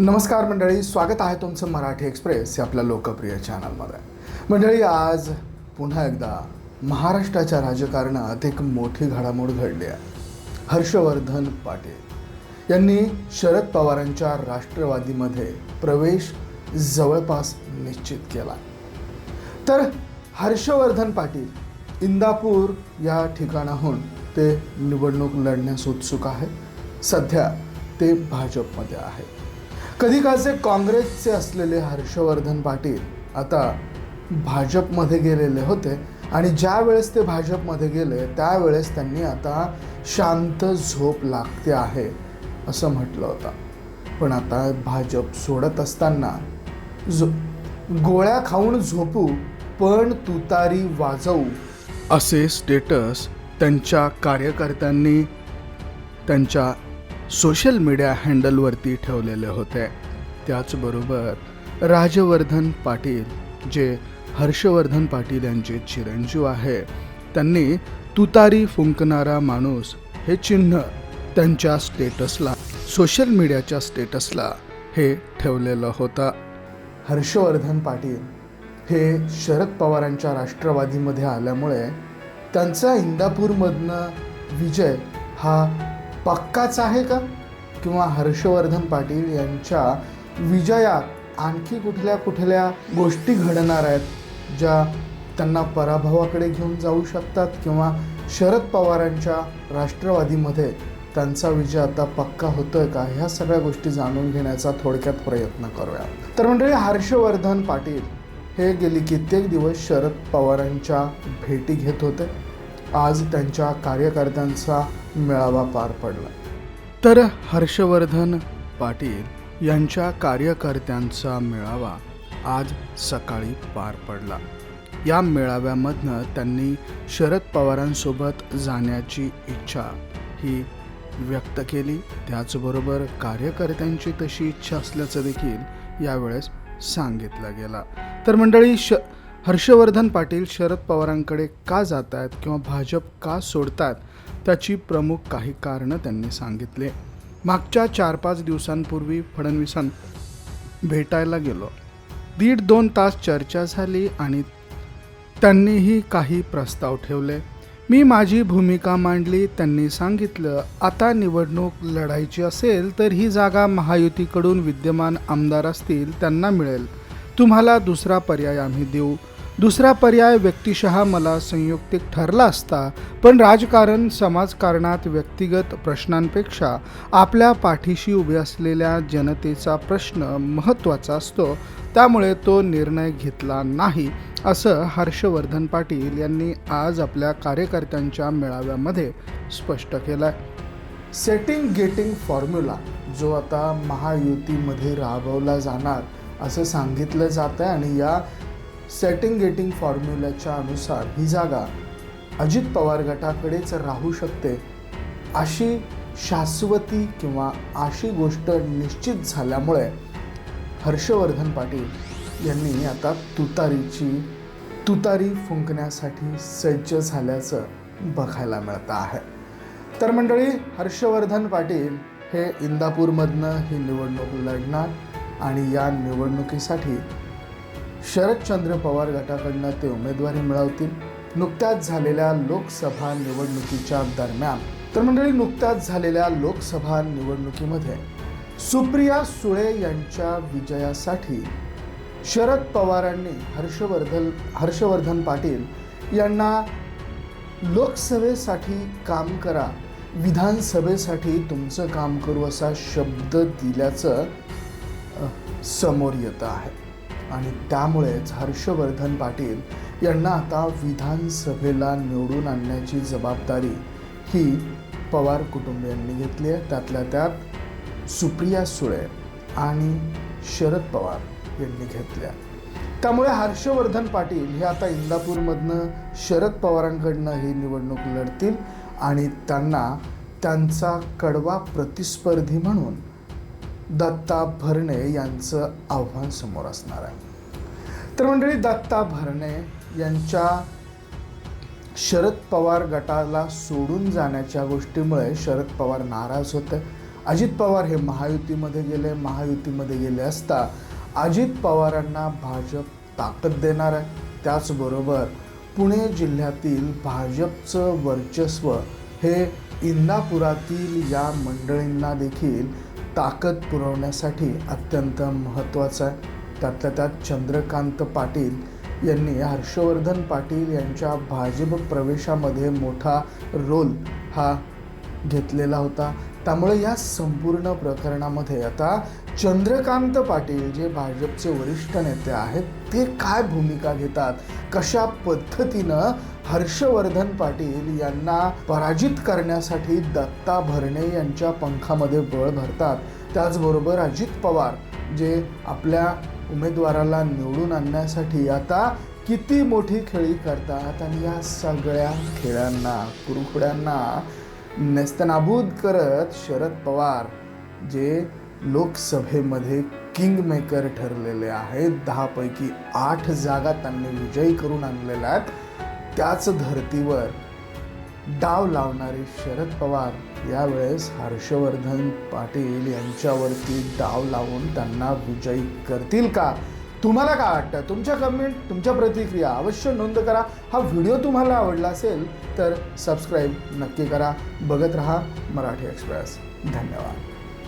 नमस्कार मंडळी स्वागत आहे तुमचं मराठी एक्सप्रेस या आपल्या लोकप्रिय चॅनलमध्ये. मंडळी आज पुन्हा एकदा महाराष्ट्राच्या राजकारणात एक मोठी घडामोड घडली आहे. हर्षवर्धन पाटील यांनी शरद पवारांच्या राष्ट्रवादीमध्ये प्रवेश जवळपास निश्चित केला. तर हर्षवर्धन पाटील इंदापूर या ठिकाणाहून ते निवडणूक लढण्यास उत्सुक आहे सध्या ते भाजपमध्ये आहे कधी काळचे काँग्रेसचे असलेले हर्षवर्धन पाटील आता भाजपमध्ये गेलेले होते आणि ज्या वेळेस ते भाजपमध्ये गेले त्यावेळेस त्यांनी आता शांत झोप लागते आहे असं म्हटलं होतं. पण आता भाजप सोडत असताना जो गोळ्या खाऊन झोपू पण तुतारी वाजवू. असे स्टेटस त्यांच्या कार्यकर्त्यांनी त्यांच्या सोशल मीडिया हँडलवरती ठेवलेले होते. त्याचबरोबर राजवर्धन पाटील जे हर्षवर्धन पाटील यांचे चिरंजीव आहे त्यांनी तुतारी फुंकणारा माणूस हे चिन्ह त्यांच्या स्टेटसला सोशल मीडियाच्या स्टेटसला हे ठेवलेलं होतं. हर्षवर्धन पाटील हे शरद पवारांच्या राष्ट्रवादीमध्ये आल्यामुळे त्यांचा इंदापूरमधनं विजय हा पक्काच आहे का? किंवा हर्षवर्धन पाटील यांच्या विजयात आणखी कुठल्या कुठल्या गोष्टी घडणार आहेत ज्या त्यांना पराभवाकडे घेऊन जाऊ शकतात किंवा शरद पवारांच्या राष्ट्रवादीमध्ये त्यांचा विजय आता पक्का होतोय का? ह्या सगळ्या गोष्टी जाणून घेण्याचा थोडक्यात प्रयत्न करूया. तर म्हणजे हर्षवर्धन पाटील हे गेली कित्येक दिवस शरद पवारांच्या भेटी घेत होते. आज त्यांच्या कार्यकर्त्यांचा मेळावा पार पडला. तर हर्षवर्धन पाटील यांच्या कार्यकर्त्यांचा मेळावा आज सकाळी पार पडला. या मेळाव्यामधनं त्यांनी शरद पवारांसोबत जाण्याची इच्छा ही व्यक्त केली. त्याचबरोबर कार्यकर्त्यांची तशी इच्छा असल्याचं देखील यावेळेस सांगितलं गेला. तर मंडळी श हर्षवर्धन पाटील शरद पवारांकडे का जात आहेत किंवा भाजप का सोडतात त्याची प्रमुख काही कारणं त्यांनी सांगितले. मागच्या चार पाच दिवसांपूर्वी फडणवीसां भेटायला गेलो. दीड दोन तास चर्चा झाली आणि त्यांनीही काही प्रस्ताव ठेवले. मी माझी भूमिका मांडली त्यांनी सांगितलं आता निवडणूक लढायची असेल तर ही जागा महायुतीकडून विद्यमान आमदार असतील त्यांना मिळेल. तुम्हाला दुसरा पर्याय आम्ही देऊ. दुसरा पर्याय व्यक्तिशः मला संयुक्तिक ठरला असता पण राजकारण समाजकारणात व्यक्तिगत प्रश्नांपेक्षा आपल्या पाठीशी उभे असलेल्या जनतेचा प्रश्न महत्त्वाचा असतो. त्यामुळे तो निर्णय घेतला नाही असं हर्षवर्धन पाटील यांनी आज आपल्या कार्यकर्त्यांच्या मेळाव्यामध्ये स्पष्ट केलं आहे सेटिंग गेटिंग फॉर्म्युला जो आता महायुतीमध्ये राबवला जाणार असं सांगितलं जातं आहे आणि या सेटिंग गेटिंग फॉर्म्युल्याच्या अनुसार ही जागा अजित पवार गटाकडेच राहू शकते अशी शाश्वती किंवा अशी गोष्ट निश्चित झाल्यामुळे हर्षवर्धन पाटील यांनी आता तुतारीची तुतारी फुंकण्यासाठी सज्ज झाल्याचं बघायला मिळतं आहे. तर मंडळी हर्षवर्धन पाटील हे इंदापूरमधनं ही निवडणूक लढणार. आणि या निवडणुकीसाठी शरदचंद्र पवार गटाकडनं ते उमेदवारी मिळवतील. नुकत्याच झालेल्या लोकसभा निवडणुकीच्या दरम्यान तर मंडळी नुकत्याच झालेल्या लोकसभा निवडणुकीमध्ये सुप्रिया सुळे यांच्या विजयासाठी शरद पवारांनी हर्षवर्धन हर्षवर्धन पाटील यांना लोकसभेसाठी काम करा विधानसभेसाठी तुमचं काम करू असा शब्द दिल्याचं समोर येतं आहे. आणि त्यामुळेच हर्षवर्धन पाटील यांना आता विधानसभेला निवडून आणण्याची जबाबदारी ही पवार कुटुंबियांनी घेतली आहे. त्यातल्या त्यात सुप्रिया सुळे आणि शरद पवार यांनी घेतल्या त्यामुळे हर्षवर्धन पाटील हे आता इंदापूरमधनं शरद पवारांकडनं ही निवडणूक लढतील आणि त्यांना त्यांचा कडवा प्रतिस्पर्धी म्हणून दत्ता भरणे यांचं आव्हान समोर असणार आहे. तर मंडळी दत्ता भरणे यांच्या शरद पवार गटाला सोडून जाण्याच्या गोष्टीमुळे शरद पवार नाराज होते. अजित पवार हे महायुतीमध्ये गेले महायुतीमध्ये गेले असता अजित पवारांना भाजप ताकद देणार आहे. त्याचबरोबर पुणे जिल्ह्यातील भाजपचं वर्चस्व हे इंदापुरातील या मंडळींना देखील ताकद पुरवण्यासाठी अत्यंत महत्त्वाचा आहे. त्यातल्या त्यात चंद्रकांत पाटील यांनी हर्षवर्धन पाटील यांच्या भाजप प्रवेशामध्ये मोठा रोल हा घेतलेला होता. त्यामुळे या संपूर्ण प्रकरणामध्ये आता चंद्रकांत पाटील जे भाजपचे वरिष्ठ नेते आहेत ते काय भूमिका घेतात? कशा पद्धतीनं हर्षवर्धन पाटील यांना पराजित करण्यासाठी दत्ता भरणे यांच्या पंखामध्ये बळ भरतात? त्याचबरोबर अजित पवार जे आपल्या उमेदवाराला निवडून आणण्यासाठी आता किती मोठी खेळी करतात आणि या सगळ्या खेळांना कुरखुड्यांना नेस्तनाबूद करत शरद पवार जे लोकसभेमध्ये किंग मेकर ठरलेले आहेत. दहापैकी आठ जागा त्यांनी विजयी करून आणलेल्या आहेत. त्याच धर्तीवर डाव लावणारे शरद पवार यावेळेस हर्षवर्धन पाटील यांच्यावरती डाव लावून त्यांना विजयी करतील का? तुम्हाला काय वाटतं? तुमच्या कमेंट तुमच्या प्रतिक्रिया अवश्य नोंद करा. हा व्हिडिओ तुम्हाला आवडला असेल तर सबस्क्राईब नक्की करा. बघत रहा मराठी एक्सप्रेस धन्यवाद.